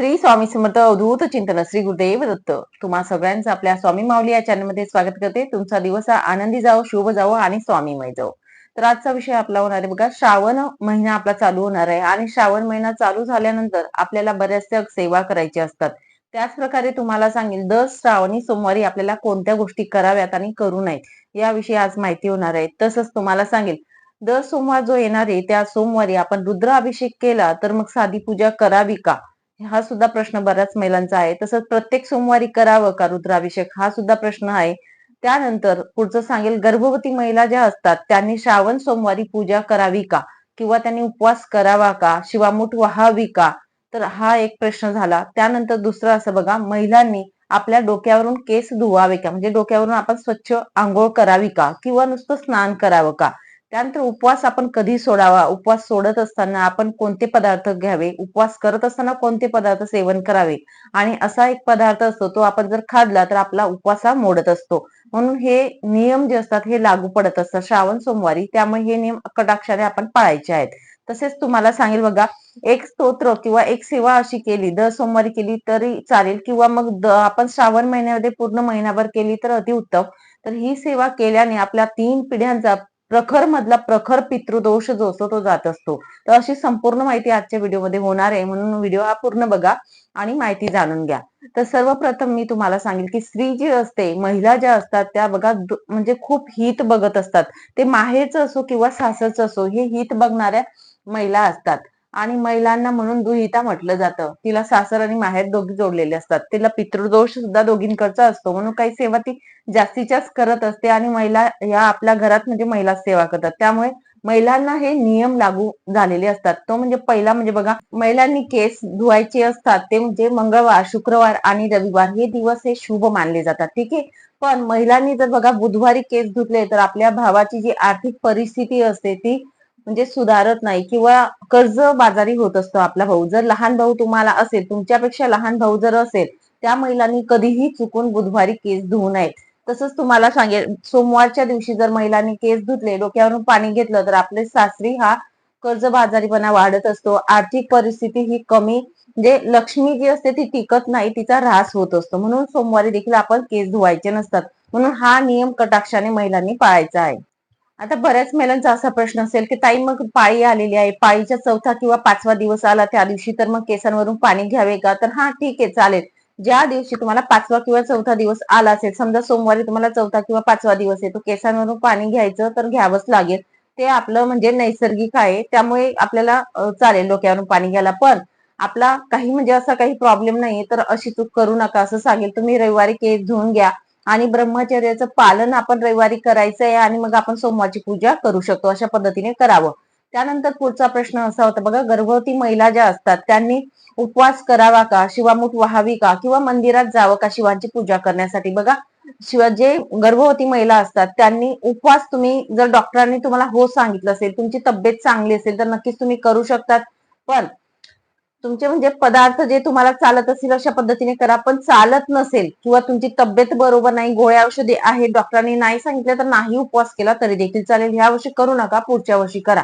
श्री स्वामी समर्थ अवधूत चिंतन श्री गुरुदेव दत्त. तुम्हा सगळ्यांचं आपल्या स्वामी माऊली या चॅनलमध्ये स्वागत करते. तुमचा दिवस आनंदी जाओ शुभ जाओ आणि स्वामीमय जाओ तर आजचा विषय आपला होणार आहे बघा श्रावण महिना आपला चालू होणार आहे आणि श्रावण महिना चालू झाल्यानंतर आपल्याला बऱ्याचशा सेवा करायच्या असतात. त्याच प्रकारे तुम्हाला सांगेल दर श्रावणी सोमवारी आपल्याला कोणत्या गोष्टी कराव्यात आणि करू नयेत याविषयी आज माहिती होणार आहे. तसंच तुम्हाला सांगेल दर सोमवार जो येणार आहे त्या सोमवारी आपण रुद्राभिषेक केला तर मग साधी पूजा करावी का? हा सुद्धा प्रश्न बऱ्याच महिलांचा आहे. तसंच प्रत्येक सोमवारी करावं का रुद्राभिषेक? हा सुद्धा प्रश्न आहे. त्यानंतर पुढचं सांगेल गर्भवती महिला ज्या असतात त्यांनी श्रावण सोमवारी पूजा करावी का? किंवा त्यांनी उपवास करावा का? शिवामूठ व्हावी का? तर हा एक प्रश्न झाला. त्यानंतर दुसरं असं बघा महिलांनी आपल्या डोक्यावरून केस धुवावे का? म्हणजे डोक्यावरून आपण स्वच्छ आंघोळ करावी का? किंवा नुसतं स्नान करावं का? त्यानंतर उपवास आपण कधी सोडावा? उपवास सोडत असताना आपण कोणते पदार्थ घ्यावे? उपवास करत असताना कोणते पदार्थ सेवन करावे? आणि असा एक पदार्थ असतो तो आपण जर खाल्ला तर आपला उपवास हा मोडत असतो. म्हणून हे नियम जे असतात हे लागू पडत असतात. श्रावण सोमवारी. त्यामुळे हे नियम कटाक्षाने आपण पाळायचे आहेत. तसेच तुम्हाला सांगेल बघा एक स्तोत्र किंवा एक सेवा अशी केली दर सोमवारी केली तरी चालेल किंवा मग आपण श्रावण महिन्यामध्ये पूर्ण महिनाभर केली तर अतिउत्तम. तर ही सेवा केल्याने आपल्या तीन पिढ्यांचा प्रखर मधला प्रखर पितृदोष जो असतो तो जात असतो. तर अशी संपूर्ण माहिती आजच्या व्हिडिओमध्ये होणार आहे. म्हणून व्हिडिओ हा पूर्ण बघा आणि माहिती जाणून घ्या. तर सर्वप्रथम मी तुम्हाला सांगेल की स्त्री जी असते महिला ज्या असतात त्या बघा म्हणजे खूप हित बघत असतात. ते माहेरचं असो किंवा सासरचं असो हे हित बघणाऱ्या महिला असतात. आणि महिलांना म्हणून दुहिता म्हटलं जातं. तिला सासर आणि माहेर दोघी जोडलेले असतात. तिला पितृदोष सुद्धा दोघींकडचा असतो. म्हणून काही सेवा ती जास्तीच्याच करत असते आणि महिला या आपल्या घरात म्हणजे महिला सेवा करतात. त्यामुळे महिलांना हे नियम लागू झालेले असतात. तो म्हणजे पहिला म्हणजे बघा महिलांनी केस धुवायचे असतात. ते म्हणजे मंगळवार शुक्रवार आणि रविवार हे दिवस हे शुभ मानले जातात. ठीक आहे? पण महिलांनी जर बघा बुधवारी केस धुतले तर आपल्या भावाची जी आर्थिक परिस्थिती असते ती म्हणजे सुधारत नाही किंवा कर्ज बाजारी होत असतो आपला भाऊ. जर लहान भाऊ तुम्हाला असेल तुमच्यापेक्षा लहान भाऊ जर असेल त्या महिलांनी कधीही चुकून बुधवारी केस धुवू नये. तसंच तुम्हाला सांगेल सोमवारच्या दिवशी जर महिलांनी केस धुतले डोक्यावरून पाणी घेतलं तर आपले सासरी हा कर्ज बाजारीपणा वाढत असतो. आर्थिक परिस्थिती ही कमी म्हणजे लक्ष्मी जी असते ती टिकत नाही तिचा ऱ्हास होत असतो. म्हणून सोमवारी देखील आपण केस धुवायचे नसतात. म्हणून हा नियम कटाक्षाने महिलांनी पाळायचा आहे. आता बऱ्याच महिलांचा असा प्रश्न असेल की ताई मग पाळी आलेली आहे. पाळीच्या चौथा किंवा पाचवा दिवस आला त्या दिवशी तर मग केसांवरून पाणी घ्यावे का? तर हा ठीक आहे चालेल. ज्या दिवशी तुम्हाला पाचवा किंवा चौथा दिवस आला असेल समजा सोमवारी तुम्हाला चौथा किंवा पाचवा दिवस आहे तो केसांवरून पाणी घ्यायचं तर घ्यावंच लागेल. ते आपलं म्हणजे नैसर्गिक आहे त्यामुळे आपल्याला चालेल डोक्यावरून पाणी घ्यायला. पण आपला काही म्हणजे असा काही प्रॉब्लेम नाहीये तर अशी चूक करू नका असं सांगेल. तुम्ही रविवारी केस धुवून घ्या. आणि ब्रह्मचर्याचं पालन आपण रविवारी करायचं आहे आणि मग आपण सोमवारची पूजा करू शकतो अशा पद्धतीने करावं. त्यानंतर पुढचा प्रश्न असा होता बघा गर्भवती महिला ज्या असतात त्यांनी उपवास करावा का शिवामूठ व्हावी का किंवा मंदिरात जावं का शिवांची पूजा करण्यासाठी? बघा शिवा जे गर्भवती महिला असतात त्यांनी उपवास तुम्ही जर डॉक्टरांनी तुम्हाला हो सांगितलं असेल तुमची तब्येत चांगली असेल तर नक्कीच तुम्ही करू शकतात. पण तुमचे म्हणजे पदार्थ जे तुम्हाला चालत असतील अशा पद्धतीने करा पण चालत नसेल किंवा तुमची तब्येत बरोबर नाही गोळ्या औषधी आहे डॉक्टरांनी नाही सांगितलं तर नाही उपवास केला तरी देखील चालेल. ह्या वर्षी करू नका पुढच्या वर्षी करा.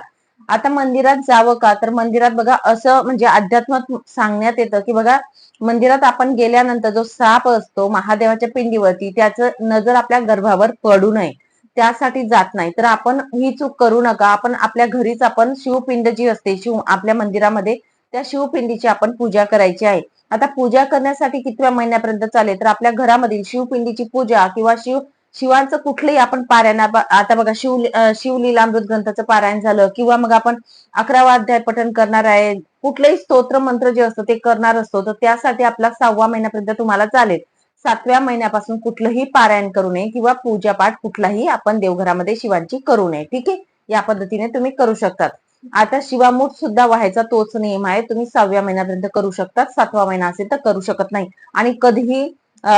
आता मंदिरात जावं का? तर मंदिरात बघा असं म्हणजे अध्यात्मात सांगण्यात येतं की बघा मंदिरात आपण गेल्यानंतर जो साप असतो महादेवाच्या पिंडीवरती त्याचं नजर आपल्या गर्भावर पडू नये. त्यासाठी जात नाही. तर आपण ही चूक करू नका. आपण आपल्या घरीच आपण शिवपिंड जी असते शिव आपल्या मंदिरामध्ये त्या शिवपिंडीची आपण पूजा करायची आहे. आता पूजा करण्यासाठी कितव्या महिन्यापर्यंत चालेल? तर आपल्या घरामधील शिवपिंडीची पूजा किंवा शिव शिवांचं कुठलंही आपण पारायण आता बघा शिव शिवलीलामृत ग्रंथाचं पारायण झालं किंवा मग आपण अकरावा अध्याय पठण करणार आहे. कुठलंही स्तोत्र मंत्र जे असतं ते करणार असतो. तर त्यासाठी आपला सहावा महिन्यापर्यंत तुम्हाला चालेल. सातव्या महिन्यापासून कुठलंही पारायण करू नये किंवा पूजापाठ कुठलाही आपण देवघरामध्ये शिवांची करू नये. ठीक आहे? या पद्धतीने तुम्ही करू शकतात. आता शिवामूठ सुद्धा व्हायचा तोच नियम आहे. तुम्ही सहाव्या महिन्यापर्यंत करू शकतात सातवा महिना असेल तर करू शकत नाही. आणि कधीही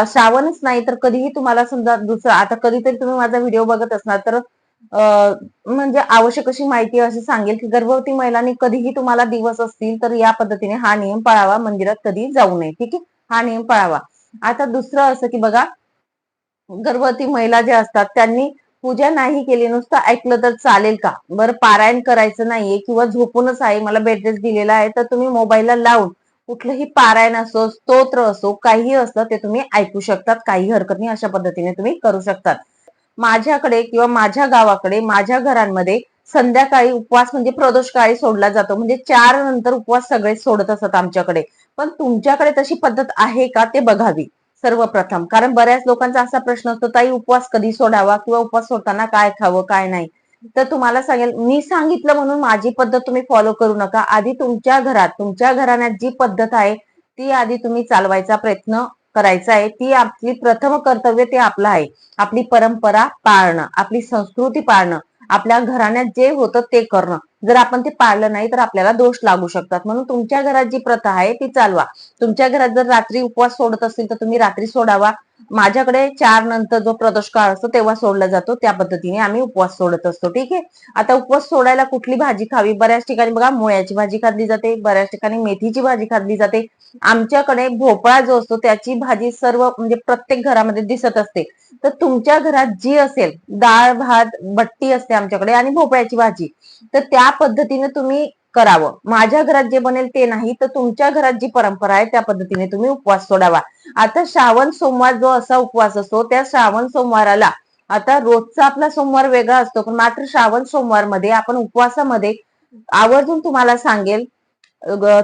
श्रावणच नाही तर कधीही तुम्हाला समजा दुसरा आता कधीतरी तुम्ही माझा व्हिडिओ बघत असणार तर म्हणजे आवश्यक अशी माहिती अशी सांगेल की गर्भवती महिलांनी कधीही तुम्हाला दिवस असतील तर या पद्धतीने हा नियम पाळावा मंदिरात कधी जाऊ नये. ठीक आहे? हा नियम पाळावा. आता दुसरं असं की बघा गर्भवती महिला ज्या असतात त्यांनी पूजा नाही केली नुसतं ऐकलं तर चालेल का? बरं पारायण करायचं नाहीये किंवा झोपूनच आहे मला बेडरेस्ट दिलेला आहे तर तुम्ही मोबाईलला लावून कुठलंही पारायण असो स्तोत्र असो काही असतं ते तुम्ही ऐकू शकतात. काही हरकत नाही अशा पद्धतीने तुम्ही करू शकतात. माझ्याकडे किंवा माझ्या गावाकडे माझ्या घरांमध्ये संध्याकाळी उपवास म्हणजे प्रदोष काळी सोडला जातो. म्हणजे चार नंतर उपवास सगळे सोडत असतात आमच्याकडे. पण तुमच्याकडे तशी पद्धत आहे का ते बघावी. सर्वप्रथम. कारण बऱ्याच लोकांचा असा प्रश्न असतो ताई उपवास कधी सोडावा किंवा उपवास सोडताना काय खावं काय नाही? तर तुम्हाला सांगेल मी सांगितलं म्हणून माझी पद्धत तुम्ही फॉलो करू नका. आधी तुमच्या घरात तुमच्या घराण्यात जी पद्धत आहे ती आधी तुम्ही चालवायचा प्रयत्न करायचा आहे. ती आपली प्रथम कर्तव्य ते आपलं आहे. आपली परंपरा पाळणं आपली संस्कृती पाळणं आपल्या घराण्यात जे होतं ते करणं. जर आपण ते पाळलं नाही तर आपल्याला दोष लागू शकतात. म्हणून तुमच्या घरात जी प्रथा आहे ती चालवा. तुमच्या घरात जर रात्री उपवास सोडत असतील तर तुम्ही रात्री सोडावा. माझ्याकडे चार नंतर जो प्रदोष काळ असतो तेव्हा सोडला जातो त्या पद्धतीने आम्ही उपवास सोडत असतो ठीक आहे? आता उपवास सोडायला कुठली भाजी खावी? बऱ्याच ठिकाणी बघा मुळ्याची भाजी खाल्ली जाते बऱ्याच ठिकाणी मेथीची भाजी खाल्ली जाते. आमच्याकडे भोपळा जो असतो त्याची भाजी सर्व म्हणजे प्रत्येक घरामध्ये दिसत असते. तर तुमच्या घरात जी असेल डाळ भात बट्टी असते आमच्याकडे आणि भोपळ्याची भाजी. तर त्या पद्धतीने तुम्ही करावं. माझ्या घरात जे बनेल ते नाही तर तुमच्या घरात जी परंपरा आहे त्या पद्धतीने तुम्ही उपवास सोडावा. आता श्रावण सोमवार जो असा उपवास असतो त्या श्रावण सोमवाराला आता रोजचा आपला सोमवार वेगळा असतो पण मात्र श्रावण सोमवारमध्ये आपण उपवासामध्ये आवर्जून तुम्हाला सांगेल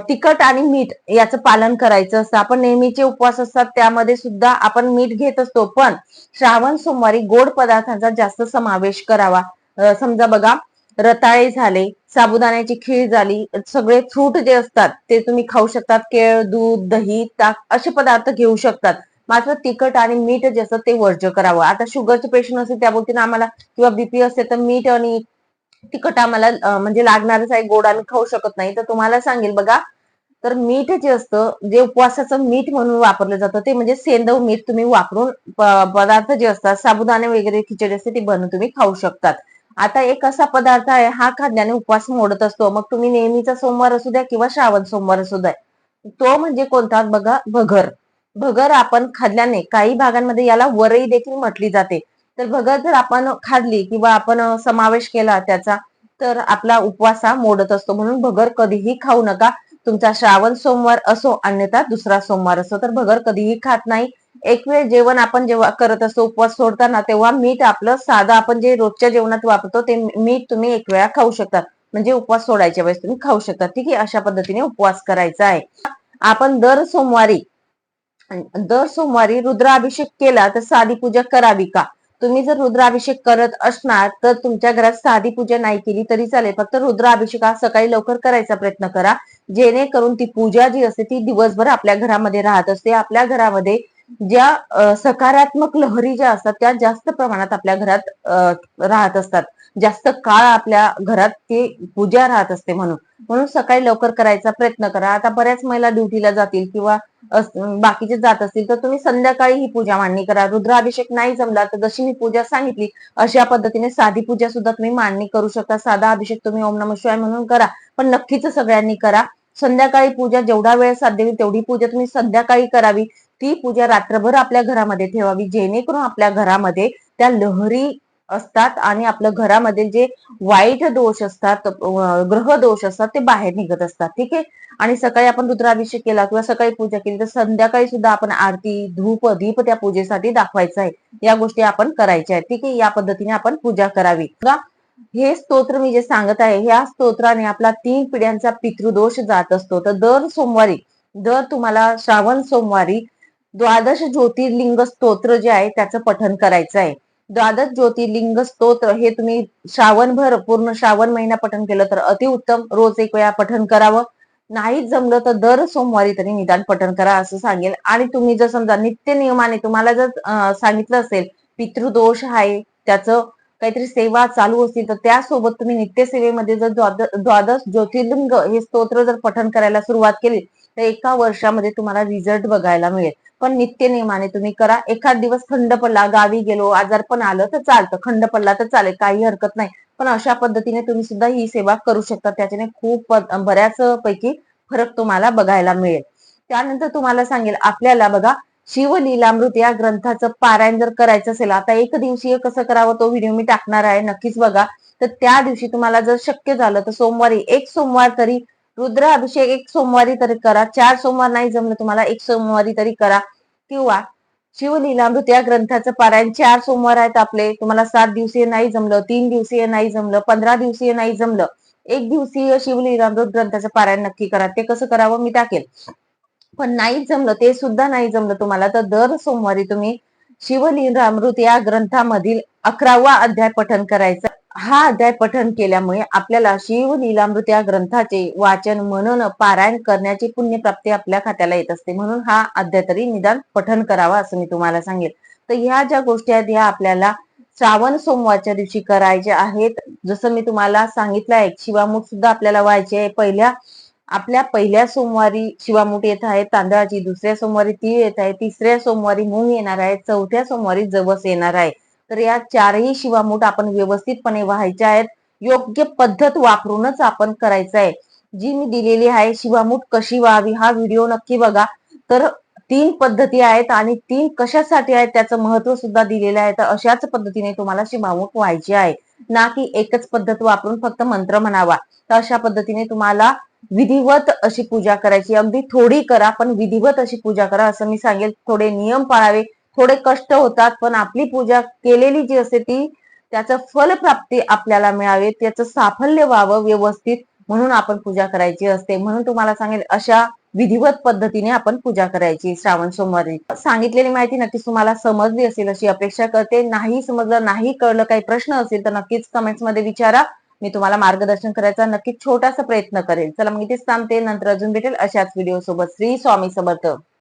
तिखट आणि मीठ याचं पालन करायचं असतं. आपण नेहमीचे उपवास असतात त्यामध्ये सुद्धा आपण मीठ घेत असतो पण श्रावण सोमवारी गोड पदार्थांचा जास्त समावेश करावा. समजा बघा रताळे झाले साबुदाण्याची खीर झाली सगळे फ्रूट जे असतात ते तुम्ही खाऊ शकतात केळ दूध दही ताक असे पदार्थ घेऊ शकतात. मात्र तिखट आणि मीठ जे असतं ते वर्ज्य करावं. आता शुगरचे पेशंट असेल त्या बोलतील आम्हाला किंवा बीपी असेल तर मीठ आणि तिखट आम्हाला म्हणजे लागणारच आहे गोड आम्ही खाऊ शकत नाही. तर तुम्हाला सांगेल बघा तर मीठ जे असतं जे उपवासाचं मीठ म्हणून वापरलं जातं ते म्हणजे सेंदव मीठ तुम्ही वापरून पदार्थ जे असतात साबुदाणे वगैरे खिचडी असते ती बनवून तुम्ही खाऊ शकतात. आता एक असा पदार्थ आहे हा खाल्ल्याने उपवास मोडत असतो. मग तुम्ही नेहमीचा सोमवार असू द्या किंवा श्रावण सोमवार असू द्या तो म्हणजे कोणता? बघा भगर. भगर आपण खाल्ल्याने काही भागांमध्ये याला वरई देखील म्हटली जाते. तर भगर जर आपण खाल्ली किंवा आपण समावेश केला त्याचा तर आपला उपवास हा मोडत असतो. म्हणून भगर कधीही खाऊ नका. तुमचा श्रावण सोमवार असो अन्यथा दुसरा सोमवार असो तर भगर कधीही खात नाही. एक वेळ जेवण आपण जेव्हा करत असतो उपवास सोडताना तेव्हा मीठ आपलं साधं आपण जे रोजच्या जेवणात वापरतो ते मीठ तुम्ही एक वेळा खाऊ शकतात म्हणजे उपवास सोडायच्या वेळेस तुम्ही खाऊ शकता. ठीक आहे अशा पद्धतीने उपवास करायचा आहे. आपण दर सोमवारी दर सोमवारी रुद्राभिषेक केला तर साधी पूजा करावी का? तुम्ही जर रुद्राभिषेक करत असणार तर तुमच्या घरात साधी पूजा नाही केली तरी चालेल. फक्त रुद्राभिषेक हा सकाळी लवकर करायचा प्रयत्न करा. जेणेकरून ती पूजा जी असते ती दिवसभर आपल्या घरामध्ये राहत असते. आपल्या घरामध्ये ज्या सकारात्मक लहरी ज्या असतात त्या जास्त प्रमाणात आपल्या घरात राहत असतात. जास्त काळ आपल्या घरात ते पूजा राहत असते म्हणून. म्हणून सकाळी लवकर करायचा प्रयत्न करा. आता बऱ्याच महिला ड्युटीला जातील किंवा बाकीचे जात असतील तर तुम्ही संध्याकाळी ही पूजा मांडणी करा. रुद्राभिषेक नाही जमला तर जशी मी पूजा सांगितली अशा पद्धतीने साधी पूजा सुद्धा तुम्ही मांडणी करू शकता. साधा अभिषेक तुम्ही ओम नम शिवाय म्हणून करा. पण नक्कीच सगळ्यांनी करा. संध्याकाळी पूजा जेवढा वेळ साध्य होईल तेवढी पूजा तुम्ही संध्याकाळी करावी. ती पूजा रात्रभर आपल्या घरामध्ये ठेवावी जेणेकरून आपल्या घरामध्ये त्या लहरी असतात आणि आपल्या घरामध्ये जे वाईट दोष असतात ग्रह दोष असतात ते बाहेर निघत असतात. ठीक आहे? आणि सकाळी आपण रुद्राभिषेक केला किंवा सकाळी पूजा केली तर संध्याकाळी सुद्धा आपण आरती धूप दीप त्या पूजेसाठी दाखवायचं आहे. या गोष्टी आपण करायच्या आहेत. ठीक आहे? या पद्धतीने आपण पूजा करावी. हे स्तोत्र मी जे सांगत आहे ह्या स्तोत्राने आपला तीन पिढ्यांचा पितृदोष जात असतो. तर दर सोमवारी दर तुम्हाला श्रावण सोमवारी द्वादश ज्योतिर्लिंग स्तोत्र जे आहे त्याचं पठन करायचं आहे. द्वादश ज्योतिर्लिंग स्तोत्र हे तुम्ही श्रावणभर पूर्ण श्रावण महिना पठन केलं तर अतिउत्तम रोज एक वेळा पठन करावं. नाहीच जमलं तर दर सोमवारी तरी निदान पठन करा असं सांगेल. आणि तुम्ही जर समजा नित्य नियमाने तुम्हाला जर सांगितलं असेल पितृदोष आहे त्याचं काहीतरी सेवा चालू असतील तर त्यासोबत तुम्ही नित्यसेवेमध्ये जर द्वादश ज्योतिर्लिंग हे स्तोत्र जर पठन करायला सुरुवात केली तर एका वर्षामध्ये तुम्हाला रिझल्ट बघायला मिळेल. पण नित्य नियमाने तुम्ही करा. एखाद दिवस खंड पडला गावी गेलो आजार पण आलं तर चालतं. खंड पडला तर चालेल काही हरकत नाही. पण अशा पद्धतीने तुम्ही सुद्धा ही सेवा करू शकता. त्याच्याने खूप बऱ्याच पैकी फरक तुम्हाला बघायला मिळेल. त्यानंतर तुम्हाला सांगेल आपल्याला बघा शिवलीलामृत या ग्रंथाचं पारायण जर करायचं असेल आता एक दिवशीय कसं करावं तो व्हिडिओ मी टाकणार आहे नक्कीच बघा. तर त्या दिवशी तुम्हाला जर शक्य झालं तर सोमवारी एक सोमवार तरी रुद्राभिषेक एक सोमवारी तरी करा. चार सोमवार नाही जमलं तुम्हाला एक सोमवारी तरी करा. किंवा शिवलीलामृत या ग्रंथाचं पारायण. चार सोमवार आहेत आपले तुम्हाला सात दिवसीय नाही जमलं तीन दिवसीय नाही जमलं पंधरा दिवसीय नाही जमलं. एक दिवसीय शिवलीलामृत ग्रंथाचं पारायण नक्की करा. ते कसं करावं मी टाकेल. पण नाही जमलं ते सुद्धा नाही जमलं तुम्हाला तर दर सोमवारी तुम्ही शिवलीलामृत या ग्रंथामधील अकरावा अध्याय पठन करायचा. हा अध्याय पठन केल्यामुळे आपल्याला शिवलीलामृत या ग्रंथाचे वाचन मनन पारायण करण्याची पुण्यप्राप्ती आपल्या खात्याला येत असते. म्हणून हा अध्याय तरी निदान पठन करावा असं मी तुम्हाला सांगेल. तर ह्या ज्या गोष्टी आहेत ह्या आपल्याला श्रावण सोमवारच्या दिवशी करायच्या आहेत. जसं मी तुम्हाला सांगितलं आहे शिवामूठ सुद्धा आपल्याला व्हायचे आहे. पहिल्या आपल्या पहिल्या सोमवारी शिवामूठ येत आहे तांदळाची दुसऱ्या सोमवारी ती येत आहे तिसऱ्या सोमवारी मूग येणार आहे चौथ्या सोमवारी जवस येणार आहे. तर या चारही शिवामूठ आपण व्यवस्थितपणे व्हायच्या आहेत. योग्य पद्धत वापरूनच आपण करायचं आहे. जी मी दिलेली आहे शिवामूठ कशी व्हावी हा व्हिडिओ नक्की बघा. तर तीन पद्धती आहेत आणि तीन कशासाठी आहेत त्याचं महत्त्व सुद्धा दिलेलं आहे. तर अशाच पद्धतीने तुम्हाला शिवामूठ व्हायची आहे. ना की एकच पद्धत वापरून फक्त मंत्र म्हणावा. तर अशा पद्धतीने तुम्हाला विधिवत अशी पूजा करायची. अगदी थोडी करा पण विधिवत अशी पूजा करा. असं मी सांगेल. थोडे नियम पाळावे. थोडे कष्ट होतात पण आपली पूजा केलेली जी असते ती त्याचं फलप्राप्ती आपल्याला मिळावे त्याचं साफल्य व्हावं व्यवस्थित म्हणून आपण पूजा करायची असते. म्हणून तुम्हाला सांगेल अशा विधिवत पद्धतीने आपण पूजा करायची श्रावण सोमवारी. सांगितलेली माहिती नक्कीच तुम्हाला समजली असेल अशी अपेक्षा करते. नाही समजलं नाही कळलं काही प्रश्न असेल तर नक्कीच कमेंट्समध्ये विचारा. मी तुम्हाला मार्गदर्शन करायचा नक्कीच छोटासा प्रयत्न करेल चला मग इथेच थांबते. नंतर अजून भेटेल अशाच व्हिडिओ सोबत. श्री स्वामी समर्थ.